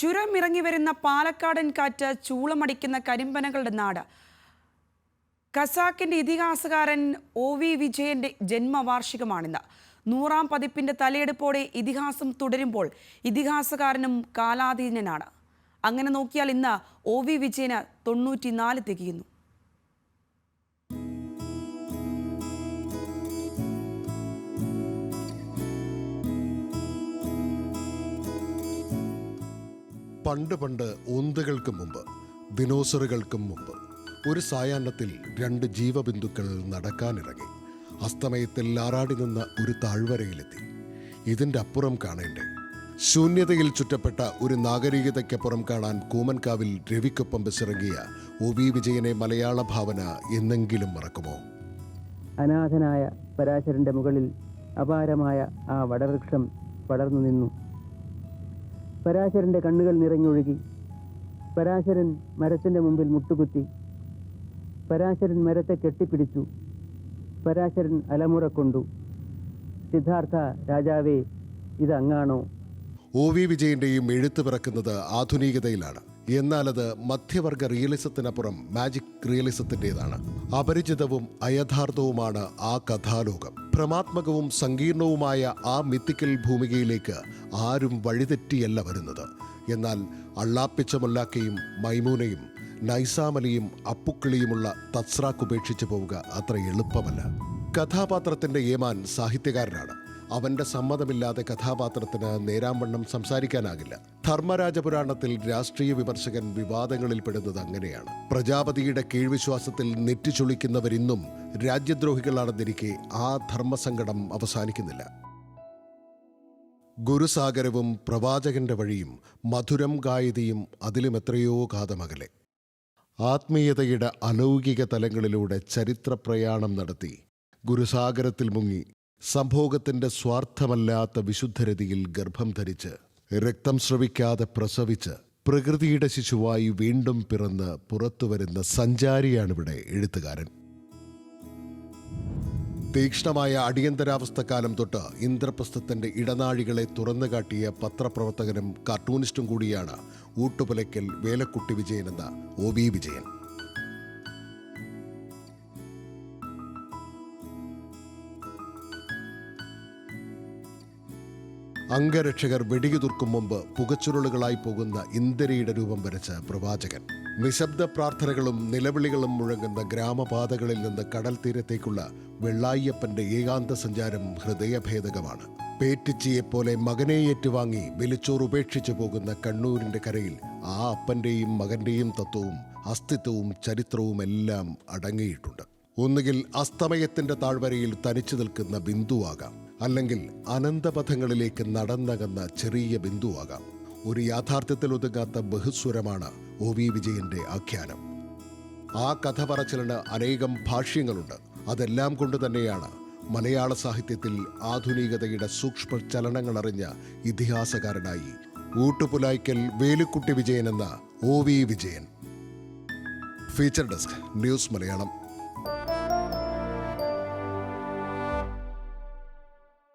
ചുരം ഇറങ്ങി വരുന്ന പാലക്കാടൻ കാറ്റ് ചൂളമടിക്കുന്ന കരിമ്പനകളുടെ നാട്. ഖസാക്കിന്റെ ഇതിഹാസകാരൻ ഒ വി വിജയന്റെ ജന്മവാർഷികമാണിന്ന്. നൂറാം പതിപ്പിന്റെ തലയെടുപ്പോടെ ഇതിഹാസം തുടരുമ്പോൾ ഇതിഹാസകാരനും കാലാധീനനാണ് അങ്ങനെ നോക്കിയാൽ ഇന്ന് ഒ വി വിജയന് തൊണ്ണൂറ്റിനാല് തികയുന്നു. പണ്ട് പണ്ട് ഓന്തുകൾക്ക് മുമ്പ് ദിനോസറുകൾക്കും മുമ്പ് ഒരു സായാഹ്നത്തിൽ രണ്ട് ജീവബിന്ദുക്കൾ നടക്കാനിറങ്ങി. അസ്തമയത്തിൽ ആറാടി നിന്ന ഒരു താഴ്വരയിലെത്തി. ഇതിന്റെ അപ്പുറം കാണേണ്ടേ. ശൂന്യതയിൽ ചുറ്റപ്പെട്ട ഒരു നാഗരികതയ്ക്കപ്പുറം കാണാൻ കൂമൻകാവിൽ രവിക്കൊപ്പം ബസിറങ്ങിയ ഒ വി വിജയനെ മലയാള ഭാവന എന്നെങ്കിലും മറക്കുമോ? അനാഥനായ പരാശരന്റെ മുകളിൽ അപാരമായ ആ വടവൃക്ഷം പടർന്നു നിന്നു. പരാശരന്റെ കണ്ണുകൾ നിറഞ്ഞൊഴുകി. പരാശരൻ മരത്തിന്റെ മുമ്പിൽ മുട്ടുകുത്തി. പരാശരൻ മരത്തെ കെട്ടിപ്പിടിച്ചു. പരാശരൻ അലമുറ കൊണ്ടു. സിദ്ധാർത്ഥ രാജാവേ ഇതങ്ങാണോ? ഒ വി വിജയന്റെയും എഴുത്ത് പിറക്കുന്നത് ആധുനികതയിലാണ്. എന്നാൽ അത് മധ്യവർഗ റിയലിസത്തിനപ്പുറം മാജിക് റിയലിസത്തിന്റെതാണ് അപരിചിതവും അയഥാർത്ഥവുമാണ് ആ കഥാലോകം. ഭ്രമാത്മകവും സങ്കീർണവുമായ ആ മിത്തിക്കൽ ഭൂമികയിലേക്ക് ആരും വഴിതെറ്റിയല്ല വരുന്നത്. എന്നാൽ അള്ളാപ്പിച്ച മുല്ലാക്കയും മൈമൂനയും നൈസാമലിയും അപ്പുക്കിളിയുമുള്ള തത്സ്രാക്ക് ഉപേക്ഷിച്ചു പോവുക അത്ര എളുപ്പമല്ല. കഥാപാത്രത്തിന്റെ ഏമാൻ സാഹിത്യകാരനാണ്. അവന്റെ സമ്മതമില്ലാതെ കഥാപാത്രത്തിന് നേരാംവണ്ണം സംസാരിക്കാനാകില്ല. ധർമ്മരാജപുരാണത്തിൽ രാഷ്ട്രീയ വിമർശകൻ വിവാദങ്ങളിൽ പെടുന്നത് അങ്ങനെയാണ്. പ്രജാപതിയുടെ കീഴ്വിശ്വാസത്തിൽ നെറ്റിച്ചുളിക്കുന്നവരിന്നും രാജ്യദ്രോഹികളാണെന്നിരിക്കെ ആ ധർമ്മസങ്കടം അവസാനിക്കുന്നില്ല. ഗുരുസാഗരവും പ്രവാചകന്റെ വഴിയും മധുരം ഗായതിയും അതിലും എത്രയോ കാതമകലെ ആത്മീയതയുടെ അലൗകിക തലങ്ങളിലൂടെ ചരിത്രപ്രയാണം നടത്തി ഗുരുസാഗരത്തിൽ മുങ്ങി സംഭോഗത്തിന്റെ സ്വാർത്ഥമല്ലാത്ത വിശുദ്ധരതിയിൽ ഗർഭം ധരിച്ച് രക്തം ശ്രവിക്കാതെ പ്രസവിച്ച് പ്രകൃതിയുടെ ശിശുവായി വീണ്ടും പിറന്ന് പുറത്തുവരുന്ന സഞ്ചാരിയാണിവിടെ എഴുത്തുകാരൻ. തീക്ഷ്ണമായ അടിയന്തരാവസ്ഥക്കാലം തൊട്ട് ഇന്ദ്രപ്രസ്ഥത്തിന്റെ ഇടനാഴികളെ തുറന്നു കാട്ടിയ പത്രപ്രവർത്തകനും കാർട്ടൂണിസ്റ്റും കൂടിയാണ് ഊട്ടുപുലയ്ക്കൽ വേലക്കുട്ടി വിജയൻ എന്ന ഒ വി വിജയൻ. അംഗരക്ഷകർ വെടിയുതിർക്കും മുമ്പ് പുകച്ചുരുളുകളായി പോകുന്ന ഇന്ദിരയുടെ രൂപം വരച്ച പ്രവാചകൻ. നിശബ്ദ പ്രാർത്ഥനകളും നിലവിളികളും മുഴങ്ങുന്ന ഗ്രാമപാതകളിൽ നിന്ന് കടൽ തീരത്തേക്കുള്ള വെള്ളായ്യപ്പന്റെ ഏകാന്ത സഞ്ചാരം ഹൃദയഭേദകമാണ്. പേറ്റിച്ചിയെപ്പോലെ മകനെ ഏറ്റുവാങ്ങി വെലിച്ചോർ ഉപേക്ഷിച്ചു പോകുന്ന കണ്ണൂരിന്റെ കരയിൽ ആ അപ്പന്റെയും മകന്റെയും തത്വവും അസ്തിത്വവും ചരിത്രവും എല്ലാം അടങ്ങിയിട്ടുണ്ട്. ഒന്നുകിൽ അസ്തമയത്തിന്റെ താഴ്വരയിൽ തനിച്ചു നിൽക്കുന്ന ബിന്ദുവാകാം. അല്ലെങ്കിൽ അനന്തപഥങ്ങളിലേക്ക് നടന്നകന്ന ചെറിയ ബിന്ദുവാകാം. ഒരു യാഥാർത്ഥ്യത്തിൽ ഒതുങ്ങാത്ത ബഹുസ്വരമാണ് ഒ വി വിജയന്റെ ആഖ്യാനം. ആ കഥ പറച്ചിലിന് അനേകം ഭാഷ്യങ്ങളുണ്ട്. അതെല്ലാം കൊണ്ട് തന്നെയാണ് മലയാള സാഹിത്യത്തിൽ ആധുനികതയുടെ സൂക്ഷ്മ ചലനങ്ങളറിഞ്ഞ ഇതിഹാസകാരനായി ഊട്ടുപുലായ്ക്കൽ വേലുക്കുട്ടി വിജയൻ എന്ന O V Vijayan. Feature desk news Malayalam.